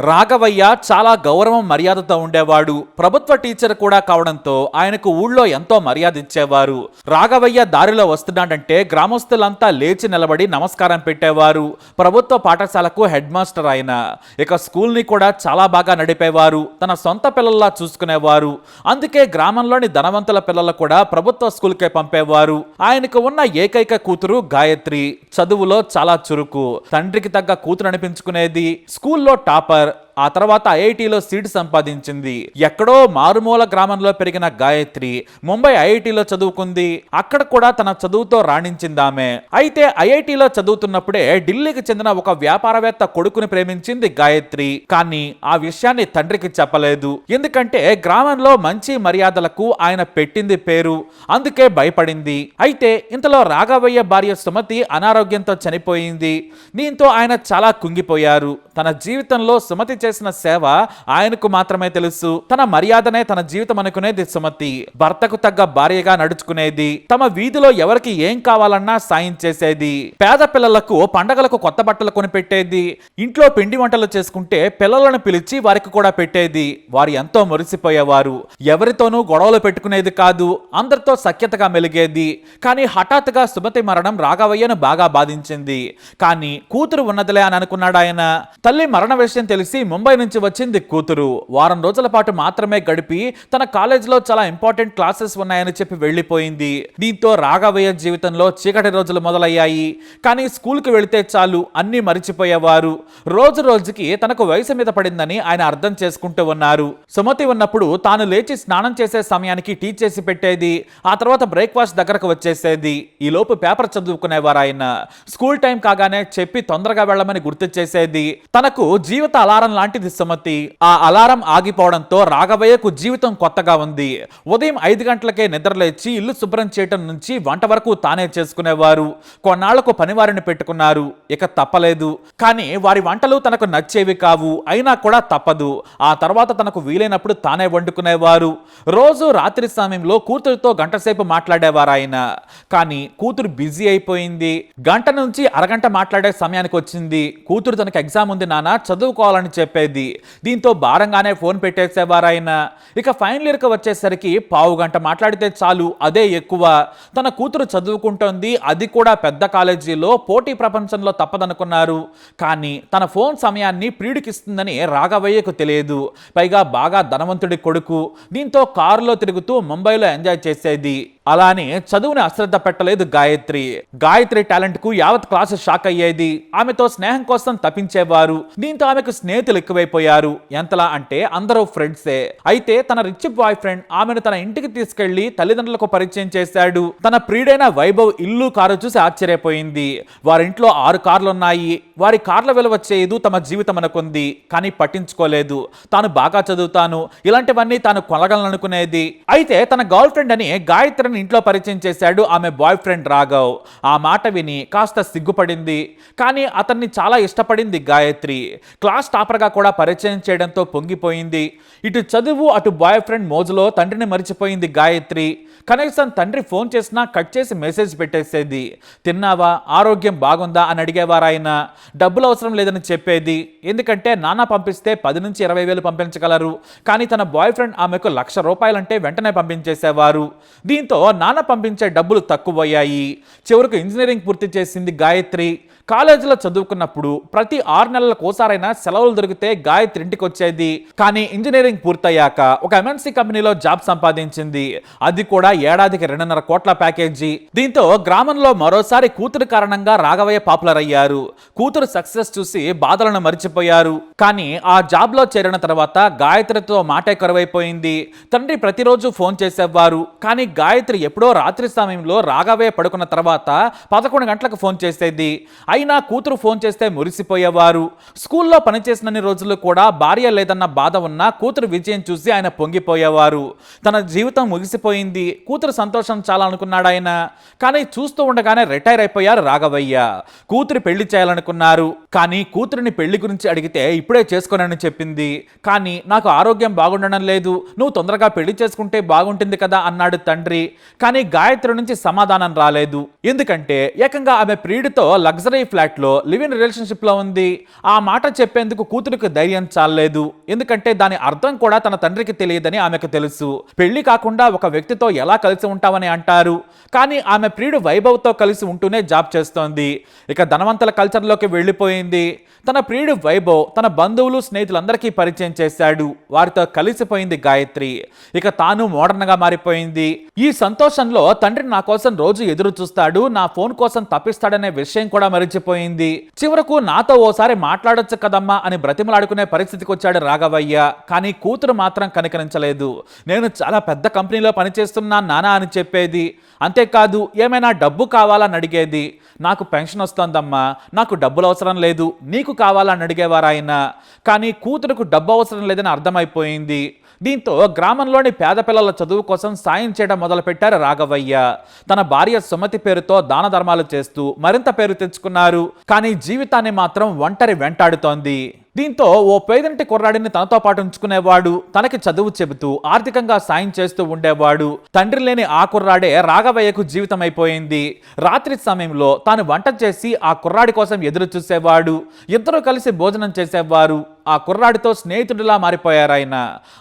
రాఘవయ్య చాలా గౌరవం మర్యాదతో ఉండేవాడు. ప్రభుత్వ టీచర్ కూడా కావడంతో ఆయనకు ఊళ్ళో ఎంతో మర్యాద ఇచ్చేవారు రాఘవయ్య దారిలో వస్తున్నాడంటే గ్రామస్తులంతా లేచి నిలబడి నమస్కారం పెట్టేవారు. ప్రభుత్వ పాఠశాలకు హెడ్ మాస్టర్ ఆయన. ఇక స్కూల్ని కూడా చాలా బాగా నడిపేవారు. తన సొంత పిల్లల్లా చూసుకునేవారు. అందుకే గ్రామంలోని ధనవంతుల పిల్లలు కూడా ప్రభుత్వ స్కూల్కే పంపేవారు. ఆయనకు ఉన్న ఏకైక కూతురు గాయత్రి. చదువులో చాలా చురుకు. తండ్రికి తగ్గ కూతురు అనిపించుకునేది. స్కూల్లో టాపర్. But ఆ తర్వాత ఐఐటిలో సీట్ సంపాదించింది. ఎక్కడో మారుమూల గ్రామంలో పెరిగిన గాయత్రి ముంబై ఐఐటిలో చదువుకుంది. అక్కడ కూడా తన చదువుతో రాణించిందామె. అయితే ఐఐటిలో చదువుతున్నప్పుడే ఢిల్లీకి చెందిన ఒక వ్యాపారవేత్త కొడుకుని ప్రేమించింది గాయత్రి. కానీ ఆ విషయాన్ని తండ్రికి చెప్పలేదు. ఎందుకంటే గ్రామంలో మంచి మర్యాదలకు ఆయన పెట్టింది పేరు. అందుకే భయపడింది. అయితే ఇంతలో రాఘవయ్య భార్య సుమతి అనారోగ్యంతో చనిపోయింది. దీంతో ఆయన చాలా కుంగిపోయారు. తన జీవితంలో సుమతి చేసిన సేవ ఆయనకు మాత్రమే తెలుసు. తన మర్యాదనే తన జీవితం అనుకునేది సుమతి. భర్తకు తగ్గ భార్యగా నడుచుకునేది. తమ వీధిలో ఎవరికి ఏం కావాలన్నా సాయం చేసేది. పేద పిల్లలకు పండగలకు కొత్త బట్టలు కొనిపెట్టేది. ఇంట్లో పిండి వంటలు చేసుకుంటే పిల్లలను పిలిచి వారికి కూడా పెట్టేది. వారు ఎంతో మురిసిపోయేవారు. ఎవరితోనూ గొడవలు పెట్టుకునేది కాదు. అందరితో సఖ్యతగా మెలిగేది. కానీ హఠాత్తుగా సుమతి మరణం రాఘవయ్యను బాగా బాధించింది. కానీ కూతురు ఉన్నదిలే అని అనుకున్నాడు ఆయన తల్లి మరణ విషయం తెలిసి ముంబై నుంచి వచ్చింది కూతురు. వారం రోజుల పాటు మాత్రమే గడిపి తన కాలేజీలో చాలా ఇంపార్టెంట్ క్లాసెస్ ఉన్నాయని చెప్పి వెళ్ళిపోయింది. దీంతో రాఘవయ్య జీవితంలో చీకటి రోజులు మొదలయ్యాయి. కానీ స్కూల్కి వెళితే చాలు అన్నీ మరిచిపోయేవారు. రోజు రోజుకి తనకు వయసు మీద పడిందని ఆయన అర్థం చేసుకుంటూ ఉన్నారు. సుమతి ఉన్నప్పుడు తాను లేచి స్నానం చేసే సమయానికి టీ చేసి పెట్టేది ఆ తర్వాత బ్రేక్ఫాస్ట్ దగ్గరకు వచ్చేసేది. ఈ లోపు పేపర్ చదువుకునేవారు ఆయన. స్కూల్ టైం కాగానే చెప్పి తొందరగా వెళ్ళమని గుర్తు చేసేది. తనకు జీవిత అలారం లాంటిది సుమతి. ఆ అలారం ఆగిపోవడంతో రాఘవయ్యకు జీవితం కొత్తగా ఉంది. ఉదయం ఐదు గంటలకే నిద్రలేచి ఇల్లు శుభ్రం చేయటం నుంచి వంట వరకు తానే చేసుకునేవారు. కొన్నాళ్ళకు పనివారిని పెట్టుకున్నారు. ఇక తప్పలేదు. కానీ వారి వంటలు తనకు నచ్చేవి కావు. అయినా కూడా తప్పదు. ఆ తర్వాత తనకు వీలైనప్పుడు తానే వండుకునేవారు. రోజు రాత్రి సమయంలో కూతురుతో గంటసేపు మాట్లాడేవారు ఆయన. కానీ కూతురు బిజీ అయిపోయింది. గంట నుంచి అరగంట మాట్లాడే సమయానికి వచ్చింది కూతురు తనకు ఎగ్జామ్ ఉంది నాన్న చదువుకోవాలని చెప్పేది. దీంతో భారంగానే ఫోన్ పెట్టేసేవారాయన ఇక ఫైనల్ ఇయర్కి వచ్చేసరికి పావు గంట మాట్లాడితే చాలు అదే ఎక్కువ. తన కూతురు చదువుకుంటోంది అది కూడా పెద్ద కాలేజీలో పోటీ ప్రపంచంలో తప్పదనుకున్నారు. కానీ తన ఫోన్ సమయాన్ని ప్రియుడికిస్తుందని రాఘవయ్యకు తెలియదు. పైగా బాగా ధనవంతుడి కొడుకు. దీంతో కారులో తిరుగుతూ ముంబైలో ఎంజాయ్ చేసేది. అలానే చదువుని అశ్రద్ధ పెట్టలేదు గాయత్రి. గాయత్రి టాలెంట్కు యావత్ క్లాసు షాక్ అయ్యేది. ఆమెతో స్నేహం కోసం తప్పించేవారు. దీంతో ఆమెకు స్నేహితులు ఎక్కువైపోయారు. ఎంతలా అంటే అందరూ ఫ్రెండ్సే. అయితే తన రిచ్ బాయ్ ఫ్రెండ్ ఆమెను తన ఇంటికి తీసుకెళ్ళి తల్లిదండ్రులకు పరిచయం చేశాడు. తన ప్రియుడైన వైభవ్ ఇల్లు కారు చూసి ఆశ్చర్యపోయింది. వారింట్లో ఆరు కార్లు ఉన్నాయి వారి కార్ల విలువ చేయదు తమ జీవితం అనుకుంది. కానీ పట్టించుకోలేదు. తాను బాగా చదువుతాను. ఇలాంటివన్నీ తాను కొనగలనుకునేది అయితే తన గర్ల్ ఫ్రెండ్ అని గాయత్రిని ఇంట్లో పరిచయం చేశాడు. ఆమె బాయ్ ఫ్రెండ్ రాఘవ్. ఆ మాట విని కాస్త సిగ్గుపడింది. కానీ అతన్ని చాలా ఇష్టపడింది గాయత్రి. క్లాస్ టాపర్గా కూడా పరిచయం చేయడంతో పొంగిపోయింది. ఇటు చదువు అటు బాయ్ ఫ్రెండ్ మోజులో తండ్రిని మరిచిపోయింది గాయత్రి. కనీసం తండ్రి ఫోన్ చేసినా కట్ చేసి మెసేజ్ పెట్టేసేది. తిన్నావా? ఆరోగ్యం బాగుందా? అని అడిగేవారు డబ్బులు అవసరం లేదని చెప్పేది. ఎందుకంటే నాన్న పంపిస్తే పది నుంచి ఇరవై వేలు పంపించగలరు. కానీ తన బాయ్ ఫ్రెండ్ ఆమెకు లక్ష రూపాయలంటే వెంటనే పంపించేసేవారు. దీంతో నాన్న పంపించే డబ్బులు తక్కువయ్యాయి. చివరకు ఇంజనీరింగ్ పూర్తి చేసింది గాయత్రి. కాలేజీలో చదువుకున్నప్పుడు ప్రతి ఆరు నెలలకోసారైనా సెలవులు దొరికితే గాయత్రి ఇంటికి వచ్చేది. కానీ ఇంజనీరింగ్ పూర్తయ్యాక ఒక ఎంఎన్సీ కంపెనీలో జాబ్ సంపాదించింది. అది కూడా ఏడాదికి రెండున్నర కోట్ల ప్యాకేజీ. దీంతో గ్రామంలో మరోసారి కూతురు కారణంగా రాఘవయ్య పాపులర్ అయ్యారు. కూతురు సక్సెస్ చూసి బాధలను మరిచిపోయారు. కానీ ఆ జాబ్లో చేరిన తర్వాత గాయత్రితో మాటే కరువైపోయింది. తండ్రి ప్రతిరోజు ఫోన్ చేసేవారు. కానీ గాయత్రి ఎప్పుడో రాత్రి సమయంలో రాఘవే పడుకున్న తర్వాత పదకొండు గంటలకు ఫోన్ చేసేది. అయినా కూతురు ఫోన్ చేస్తే మురిసిపోయేవారు. స్కూల్లో పనిచేసినన్ని రోజులు కూడా భార్య లేదన్న బాధ ఉన్న కూతురు విజయం చూసి ఆయన పొంగిపోయేవారు. తన జీవితం ముగిసిపోయింది. కూతురు సంతోషం చాలా అనుకున్నాడు ఆయన. కానీ చూస్తూ ఉండగానే రిటైర్ అయిపోయారు రాఘవయ్య. కూతురు పెళ్ళి చేయాలనుకున్నారు. కానీ కూతురిని పెళ్ళి గురించి అడిగితే ఇప్పుడే చేసుకోనని చెప్పింది. కానీ నాకు ఆరోగ్యం బాగుండడం లేదు. నువ్వు తొందరగా పెళ్ళి చేసుకుంటే బాగుంటుంది కదా అన్నాడు తండ్రి. కానీ గాయత్రి నుంచి సమాధానం రాలేదు. ఎందుకంటే ఏకంగా ఆమె ప్రియుడితో లగ్జరీ ఫ్లాట్లో లివ్ ఇన్ రిలేషన్షిప్లో ఉంది. ఆ మాట చెప్పేందుకు కూతురికి ధైర్యం చాలలేదు. ఎందుకంటే దాని అర్థం కూడా తన తండ్రికి తెలియదని ఆమెకు తెలుసు. పెళ్ళి కాకుండా ఒక వ్యక్తితో ఎలా కలిసి ఉంటామని అంటారు. కానీ ఆమె ప్రియుడు వైభవ్తో కలిసి ఉంటూనే జాబ్ చేస్తోంది. ఇక ధనవంతుల కల్చర్లోకి వెళ్ళిపోయింది. తన ప్రియుడు వైభవ్ తన బంధువులు స్నేహితులందరికీ పరిచయం చేశాడు. వారితో కలిసిపోయింది గాయత్రి. ఇక తాను మోడర్న్గా మారిపోయింది. ఈ సంతోషంలో తండ్రి నా కోసం రోజు ఎదురు చూస్తాడు నా ఫోన్ కోసం తప్పిస్తాడనే విషయం కూడా మరిచిపోయింది. చివరకు నాతో ఓసారి మాట్లాడొచ్చు కదమ్మా అని బ్రతిమలాడుకునే పరిస్థితికి వచ్చాడు రాఘవయ్య. కానీ కూతురు మాత్రం కనికరించలేదు. నేను చాలా పెద్ద కంపెనీలో పనిచేస్తున్నా నానా అని చెప్పేది. అంతేకాదు ఏమైనా డబ్బు కావాలని అడిగేది. నాకు పెన్షన్ వస్తోందమ్మా. నాకు డబ్బులు అవసరం లేదు. నీకు కావాలని అడిగేవారాయన కానీ కూతురుకు డబ్బు అవసరం లేదని అర్థమైపోయింది. దీంతో గ్రామంలోని పేద పిల్లల చదువు కోసం సాయం చేయడం మొదలుపెట్టి మొదలుపెట్టారు రాఘవయ్య. తన భార్య సుమతి పేరుతో దాన ధర్మాలు చేస్తూ మరింత పేరు తెచ్చుకున్నారు. కానీ జీవితాన్ని మాత్రం ఒంటరి వెంటాడుతోంది. దీంతో ఓ పేదంటి కుర్రాడిని తనతో పాటు ఉంచుకునేవాడు. తనకి చదువు చెబుతూ ఆర్థికంగా సాయం చేస్తూ ఉండేవాడు. తండ్రి లేని ఆ కుర్రాడే రాఘవయ్యకు జీవితం అయిపోయింది రాత్రి సమయంలో తాను వంట చేసి ఆ కుర్రాడి కోసం ఎదురు చూసేవాడు. ఇద్దరు కలిసి భోజనం చేసేవారు. ఆ కుర్రాడితో స్నేహితుడిలా మారిపోయారు ఆయన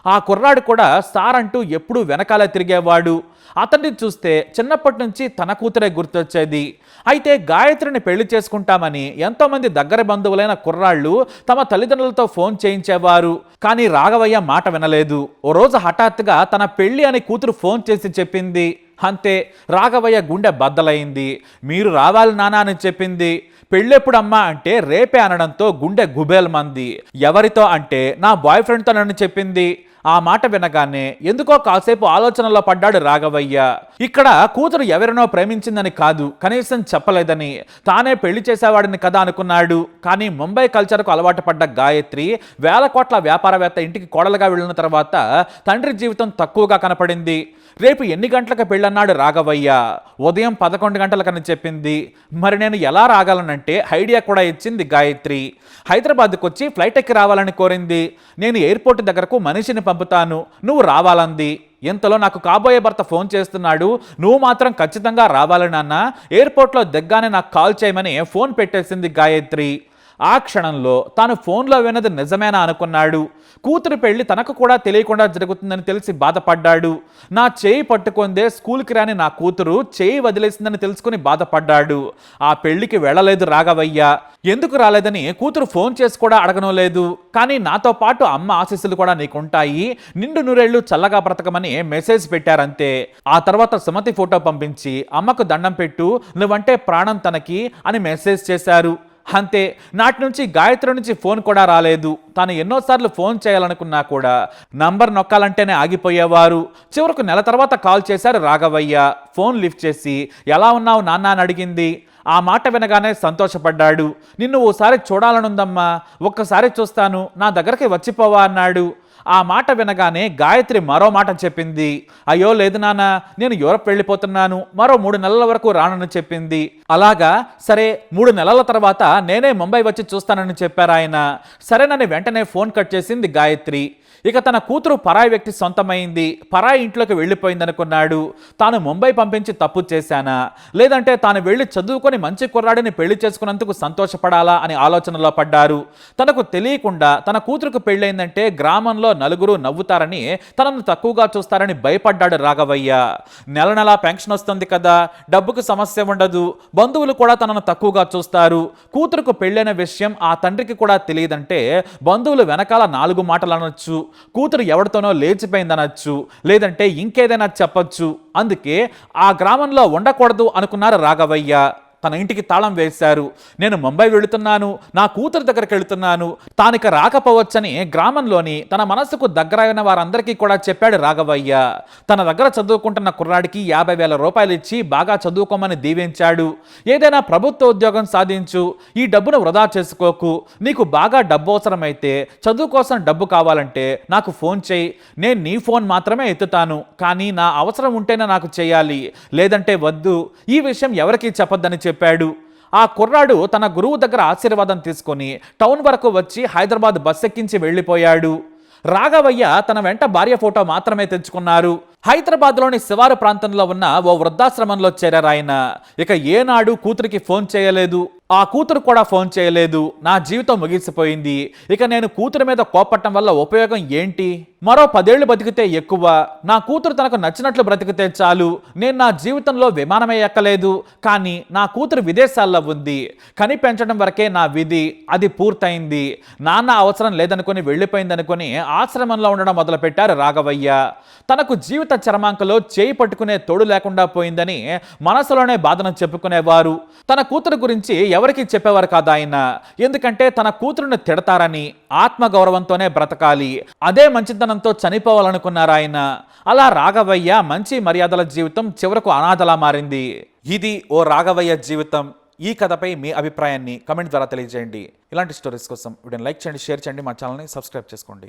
ఆ కుర్రాడు కూడా సార్ అంటూ ఎప్పుడూ వెనకాల తిరిగేవాడు. అతన్ని చూస్తే చిన్నప్పటి నుంచి తన కూతురే గుర్తొచ్చేది. అయితే గాయత్రిని పెళ్ళి చేసుకుంటామని ఎంతోమంది దగ్గర బంధువులైన కుర్రాళ్ళు తమ తల్లిదండ్రులతో ఫోన్ చేయించేవారు. కానీ రాఘవయ్య మాట వినలేదు. ఓ రోజు హఠాత్తుగా తన పెళ్ళి అని కూతురు ఫోన్ చేసి చెప్పింది. అంతే రాఘవయ్య గుండె బద్దలైంది. మీరు రావాలి నానా అని చెప్పింది. పెళ్ళెప్పుడమ్మా అంటే రేపే అనడంతో గుండె గుబేల్ మంది ఎవరితో అంటే నా బాయ్ ఫ్రెండ్తో నన్ను చెప్పింది. ఆ మాట వినగానే ఎందుకో కాసేపు ఆలోచనలో పడ్డాడు రాఘవయ్య. ఇక్కడ కూతురు ఎవరినో ప్రేమించిందని కాదు కనీసం చెప్పలేదని. తానే పెళ్ళి చేసేవాడిని కదా అనుకున్నాడు. కానీ ముంబై కల్చర్కు అలవాటు పడ్డ గాయత్రి వేల కోట్ల వ్యాపారవేత్త ఇంటికి కోడలుగా వెళ్ళిన తర్వాత తండ్రి జీవితం తక్కువగా కనపడింది. రేపు ఎన్ని గంటలకు పెళ్ళన్నాడు రాఘవయ్య? ఉదయం పదకొండు గంటలకని చెప్పింది. మరి నేను ఎలా రాగలనంటే ఐడియా కూడా ఇచ్చింది గాయత్రి. హైదరాబాద్కు వచ్చి ఫ్లైట్ ఎక్కి రావాలని కోరింది. నేను ఎయిర్పోర్ట్ దగ్గరకు మనిషిని పంపుతాను. నువ్వు రావాలంది. ఇంతలో నాకు కాబోయే భర్త ఫోన్ చేస్తున్నాడు. నువ్వు మాత్రం ఖచ్చితంగా రావాలి నాన్న. ఎయిర్పోర్ట్లో దగ్గానే నాకు కాల్ చేయమని ఫోన్ పెట్టేసింది గాయత్రి. ఆ క్షణంలో తాను ఫోన్లో విన్నది నిజమేనా అనుకున్నాడు. కూతురు పెళ్ళి తనకు కూడా తెలియకుండా జరుగుతుందని తెలిసి బాధపడ్డాడు. నా చేయి పట్టుకుందే స్కూల్కి రాని నా కూతురు చేయి వదిలేసిందని తెలుసుకుని బాధపడ్డాడు. ఆ పెళ్ళికి వెళ్ళలేదు రాఘవయ్య. ఎందుకు రాలేదని కూతురు ఫోన్ చేసి కూడా అడగడం లేదు. కానీ నాతో పాటు అమ్మ ఆశీస్సులు కూడా నీకుంటాయి. నిండు నూరేళ్ళు చల్లగా బ్రతకమని మెసేజ్ పెట్టారంతే. ఆ తర్వాత సుమతి ఫోటో పంపించి అమ్మకు దండం పెట్టు నువ్వంటే ప్రాణం తనకి అని మెసేజ్ చేశారు. అంతే. నాటి నుంచి గాయత్రి నుంచి ఫోన్ కూడా రాలేదు. తాను ఎన్నోసార్లు ఫోన్ చేయాలనుకున్నా కూడా నంబర్ నొక్కాలంటేనే ఆగిపోయేవారు. చివరకు నెల తర్వాత కాల్ చేశారు రాఘవయ్య. ఫోన్ లిఫ్ట్ చేసి ఎలా ఉన్నావు నాన్న? అని అడిగింది. ఆ మాట వినగానే సంతోషపడ్డాడు. నిన్ను ఓసారి చూడాలనుందమ్మా. ఒక్కసారి చూస్తాను. నా దగ్గరికి వచ్చిపోవా? అన్నాడు. ఆ మాట వినగానే గాయత్రి మరో మాట చెప్పింది. అయ్యో లేదు నాన్న నేను యూరప్ వెళ్ళిపోతున్నాను. మరో మూడు నెలల వరకు రానని చెప్పింది. అలాగా? సరే మూడు నెలల తర్వాత నేనే ముంబై వచ్చి చూస్తానని చెప్పారు ఆయన. సరేనని వెంటనే ఫోన్ కట్ చేసింది గాయత్రి. ఇక తన కూతురు పరాయి వ్యక్తి సొంతమైంది. పరాయి ఇంట్లోకి వెళ్ళిపోయిందనుకున్నాడు. తాను ముంబై పంపించి తప్పు చేశానా? లేదంటే తాను వెళ్ళి చదువుకొని మంచి కుర్రాడిని పెళ్ళి చేసుకున్నందుకు సంతోషపడాలా అని ఆలోచనలో పడ్డారు. తనకు తెలియకుండా తన కూతురుకు పెళ్ళైందంటే గ్రామంలో నలుగురు నవ్వుతారని తనను తక్కువగా చూస్తారని భయపడ్డాడు రాఘవయ్య. నెల నెలా పెన్షన్ వస్తుంది కదా డబ్బుకు సమస్య ఉండదు బంధువులు కూడా తనను తక్కువగా చూస్తారు. కూతురుకు పెళ్ళైన విషయం ఆ తండ్రికి కూడా తెలియదంటే బంధువులు వెనకాల నాలుగు మాటలు అనొచ్చు కూతురు ఎవరితోనో లేచిపోయిందనొచ్చు లేదంటే ఇంకేదైనా చెప్పొచ్చు. అందుకే ఆ గ్రామంలో ఉండకూడదు అనుకున్నారు రాఘవయ్య. తన ఇంటికి తాళం వేశారు. నేను ముంబై వెళుతున్నాను నా కూతురు దగ్గరికి వెళుతున్నాను. తానిక రాకపోవచ్చని గ్రామంలోని తన మనసుకు దగ్గరైన వారందరికీ కూడా చెప్పాడు రాఘవయ్య. తన దగ్గర చదువుకుంటున్న కుర్రాడికి యాభై వేల రూపాయలు ఇచ్చి బాగా చదువుకోమని దీవించాడు. ఏదైనా ప్రభుత్వ ఉద్యోగం సాధించు ఈ డబ్బును వృధా చేసుకోకు. నీకు బాగా డబ్బు అవసరమైతే చదువు కోసం డబ్బు కావాలంటే నాకు ఫోన్ చేయి. నేను నీ ఫోన్ మాత్రమే ఎత్తుతాను కానీ నా అవసరం ఉంటేనే నాకు చేయాలి. లేదంటే వద్దు. ఈ విషయం ఎవరికీ చెప్పొద్దని చెప్పాడు. ఆ కుర్రాడు తన గురువు దగ్గర ఆశీర్వాదం తీసుకొని టౌన్ వరకు వచ్చి హైదరాబాద్ బస్ ఎక్కించి వెళ్ళిపోయాడు. రాఘవయ్య తన వెంట భార్య ఫోటో మాత్రమే తెచ్చుకున్నారు. హైదరాబాద్లోని శివారు ప్రాంతంలో ఉన్న ఓ వృద్ధాశ్రమంలో చేరారు ఆయన ఇక ఏనాడు కూతురికి ఫోన్ చేయలేదు. ఆ కూతురు కూడా ఫోన్ చేయలేదు. నా జీవితం ముగిసిపోయింది. ఇక నేను కూతురు మీద కోపట్టం వల్ల ఉపయోగం ఏంటి? మరో పదేళ్ళు బతికితే ఎక్కువ. నా కూతురు తనకు నచ్చినట్లు బ్రతికితే చాలు. నేను నా జీవితంలో విమానమే ఎక్కలేదు. కానీ నా కూతురు విదేశాల్లో ఉంది. కని పెంచడం వరకే నా విధి. అది పూర్తయింది. నాన్న అవసరం లేదనుకుని వెళ్ళిపోయిందనుకుని ఆశ్రమంలో ఉండడం మొదలుపెట్టారు రాఘవయ్య. తనకు జీవిత చరమాంకలో చేయి పట్టుకునే తోడు లేకుండా పోయిందని మనసులోనే బాధను చెప్పుకునేవారు. తన కూతురు గురించి ఎవరికి చెప్పేవారు కాదు ఆయన? ఎందుకంటే తన కూతురుని తిడతారని ఆత్మగౌరవంతోనే బ్రతకాలి. అదే మంచితనంతో చనిపోవాలనుకున్నారు ఆయన. అలా రాఘవయ్య మంచి మర్యాదల జీవితం చివరకు అనాథలా మారింది. ఇది ఓ రాఘవయ్య జీవితం. ఈ కథపై మీ అభిప్రాయాన్ని కమెంట్ ద్వారా తెలియజేయండి. ఇలాంటి స్టోరీస్ కోసం వీడియోని లైక్ చేయండి షేర్ చేయండి మా ఛానల్ని సబ్స్క్రైబ్ చేసుకోండి.